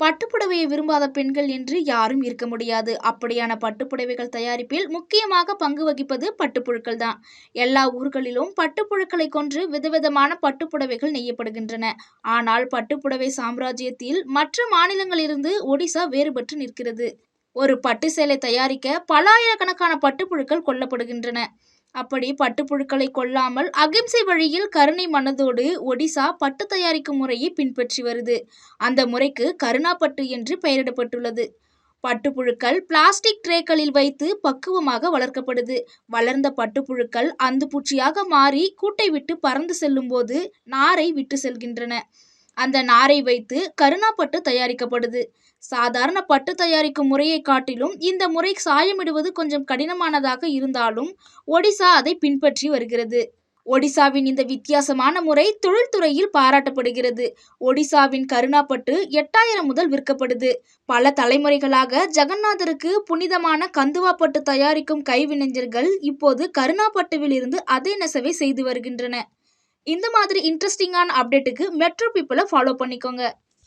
பட்டுப்புடவையை விரும்பாத பெண்கள் என்று யாரும் இருக்க முடியாது. அப்படியான பட்டுப்புடவைகள் தயாரிப்பில் முக்கியமாக பங்கு வகிப்பது பட்டுப்புழுக்கள் தான். எல்லா ஊர்களிலும் பட்டுப்புழுக்களை கொன்று விதவிதமான பட்டுப்புடவைகள் நெய்யப்படுகின்றன. ஆனால் பட்டுப்புடவை சாம்ராஜ்யத்தில் மற்ற மாநிலங்களிலிருந்து ஒடிசா வேறுபட்டு நிற்கிறது. ஒரு பட்டு சேலை தயாரிக்க பல ஆயிரக்கணக்கான பட்டுப்புழுக்கள் கொல்லப்படுகின்றன. அப்படி பட்டுப்புழுக்களை கொல்லாமல் அகிம்சை வழியில் கருணை மனதோடு ஒடிசா பட்டு தயாரிக்கும் முறையை பின்பற்றி வருது. அந்த முறைக்கு கருணா பட்டு என்று பெயரிடப்பட்டுள்ளது. பட்டுப்புழுக்கள் பிளாஸ்டிக் ட்ரேக்களில் வைத்து பக்குவமாக வளர்க்கப்படுது. வளர்ந்த பட்டுப்புழுக்கள் அந்து பூச்சியாக மாறி கூட்டை விட்டு பறந்து செல்லும்போது நாரை விட்டு செல்கின்றன. அந்த நாரை வைத்து கருணா பட்டு தயாரிக்கப்படுது. சாதாரண பட்டு தயாரிக்கும் முறையை காட்டிலும் இந்த முறை சாயமிடுவது கொஞ்சம் கடினமானதாக இருந்தாலும் ஒடிசா அதை பின்பற்றி வருகிறது. ஒடிசாவின் இந்த வித்தியாசமான முறை தொழில்துறையில் பாராட்டப்படுகிறது. ஒடிசாவின் கருணா பட்டு எட்டாயிரம் முதல் விற்கப்படுது. பல தலைமுறைகளாக ஜெகநாதருக்கு புனிதமான கந்துவா பட்டு தயாரிக்கும் கைவினைஞர்கள் இப்போது கருணா அதே நெசவை செய்து வருகின்றன. இந்த மாதிரி இன்ட்ரெஸ்டிங்கான அப்டேட்டுக்கு மெட்ரோ பீப்புளை ஃபாலோ பண்ணிக்கோங்க.